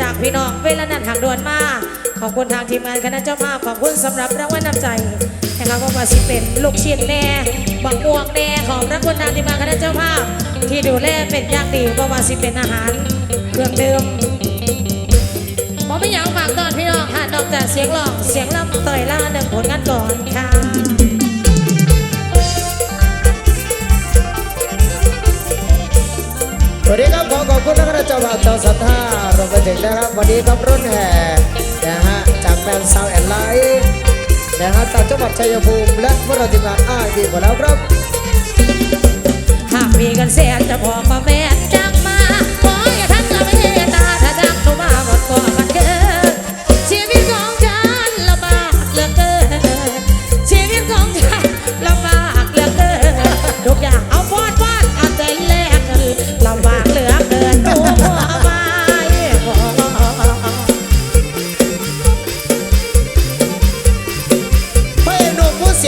จากพี่น้องเวลานั้นทางด่วนมา ขอบคุณทางทีมงานคณะเจ้าภาพขอบคุณสำหรับรางวัลน้ำใจนะครับว่าว่าสิเป็นลูกชิ้นแน่บักม่วงแน่ขอบพระคุณทางทีมงานคณะเจ้าภาพ ที่ดูแลเป็นอย่างดีว่าว่าสิเป็นอาหารเครื่องดื่มผมไม่อยากฝากตอนพี่น้องค่ะนอกจากเสียงร้องเสียงลำต่อยล่าหนึ่งผลงานก่อนค่ะ คุณนะครับเจ้าบ่าวเจ้าสัทธารวมไปถึงนะครับวันนี้ครับรถแห่นะฮะจากแบรนด์ซาวแอนไลท์นะฮะจากจังหวัดชัยภูมิและพวกเราทีมงานอ้ายดีกว่าแล้วครับ หากมีกันแสนจะพอมาแม่นจังมาขออย่าทักละไม่ตาถ้าจักเข้ามาหมดก็มันเกินชีวิตของฉันลำบากเหลือเกินชีวิตของฉันลำบากเหลือเกินทุกอย่างเอาฟอดฟาดเอาแต่แลกกันลำบาก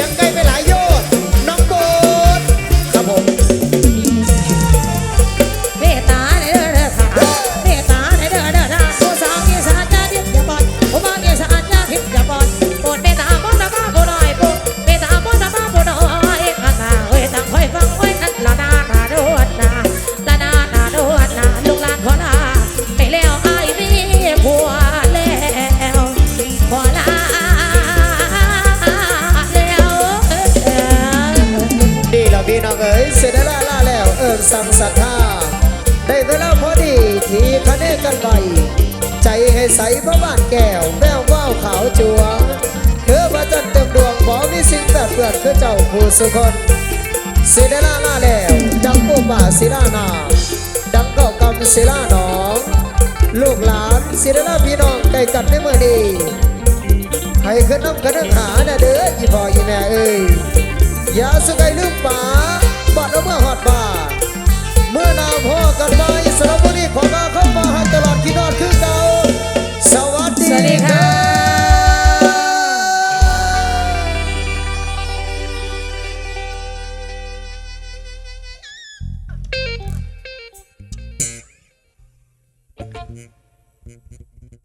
อกห เอ๋ยเสร็จล่าล่าแล้วเอิญสัมสัทธาได้เวลาพอดีที่คะแนนกันไปใจให้ใสพระบ้านแก้วแววว่าวขาวจวงเคือพระจันทร์เต็มดวงบ่มีสิ่งแปดเปื้อนคือเจ้าผู้สุคนศิลาล่าแล้วดังปูป่าศิลานาดังเก่ากำศิลาหนองลูกหลานศิลาพี่น้องได้กันในเมื่อดีให้ขึ้นน้ำขึ้นน้ำหาน่ะเด้ออีพ่ออีแม่เอ้ยอย่าสุกไวั